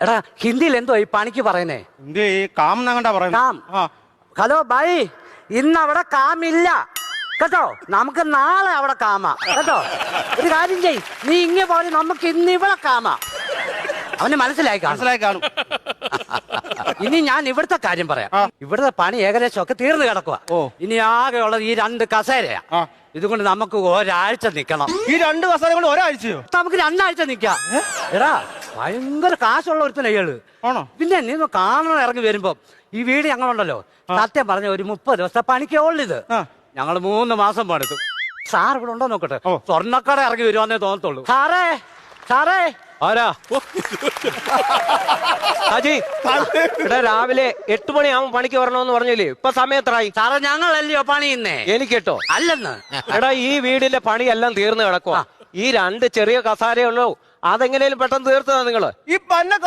എടാ ഹിന്ദിയിൽ എന്തോ ഈ പണിക്ക് പറയുന്നേ? ഹിന്ദി കാം കാം. പറയുന്നത് ആ. Hello bye. ഇന്ന് അവിടെ കാമില്ല. കേട്ടോ? നമുക്ക് നാളെ അവിടെ കാമ. കേട്ടോ? ഒരു കാര്യം ചെയ് നീ ഇങ്ങനെ പോലെ നമുക്ക് ഇന്ന് ഇവിടെ കാമ. അവന് മനസ്സിലായി കാണും. മനസ്സിലായി കാണും. ഇനി ഞാൻ ഇവിടുത്തെ കാര്യം പറയാം. ഇവിടുത്തെ പണി ഏകദേശം ഒക്കെ തീർന്നു കിടക്കുക ഓ. ഇനി ആകെ ഉള്ളത് ഈ രണ്ട് കസേരയാ. ആ. ഇതുകൊണ്ട് നമുക്ക് ഒരാഴ്ച നിക്കണം. ഈ രണ്ട് കസേര കൊണ്ട് ഒരാഴ്ചയോ? നമുക്ക് രണ്ടാഴ്ച നിക്കാം. എടാ ഭയങ്കര കാശുള്ള ഒരുത്തനെ ഇയാൾ. ആണോ? പിന്നെ നീ ഒന്ന് കാണണം ഇറങ്ങി വരുമ്പോ ഈ വീട് ഞങ്ങളുണ്ടല്ലോ. സത്യം പറഞ്ഞ ഒരു മുപ്പത് ദിവസത്തെ പണിക്കേ ഉള്ളിത് ഞങ്ങൾ മൂന്ന് മാസം പണിതു. സാർ ഇവിടെ ഉണ്ടോ നോക്കട്ടെ? സ്വർണക്കട ഇറങ്ങി വരുവാന്നേ തോന്നത്തുള്ളൂ. സാറേ സാറേ. ആരാ? അജി ഇവിടെ രാവിലെ എട്ട് മണിയാവും പണിക്ക് വരണമെന്ന് പറഞ്ഞില്ലേ? ഇപ്പൊ സമയം എത്രയായി സാറേ ഞങ്ങളല്ലയോ പണിയുന്നേ? എനിക്കെട്ടോ കേട്ടോ അല്ലെന്ന്. എടാ ഈ വീടിന്റെ പണിയെല്ലാം തീർന്നു കിടക്കുക ഈ രണ്ട് ചെറിയ കസാരയുള്ളൂ അതെങ്ങനെയും പെട്ടെന്ന് തീർത്തതാ നിങ്ങൾ. ഈ പന്ന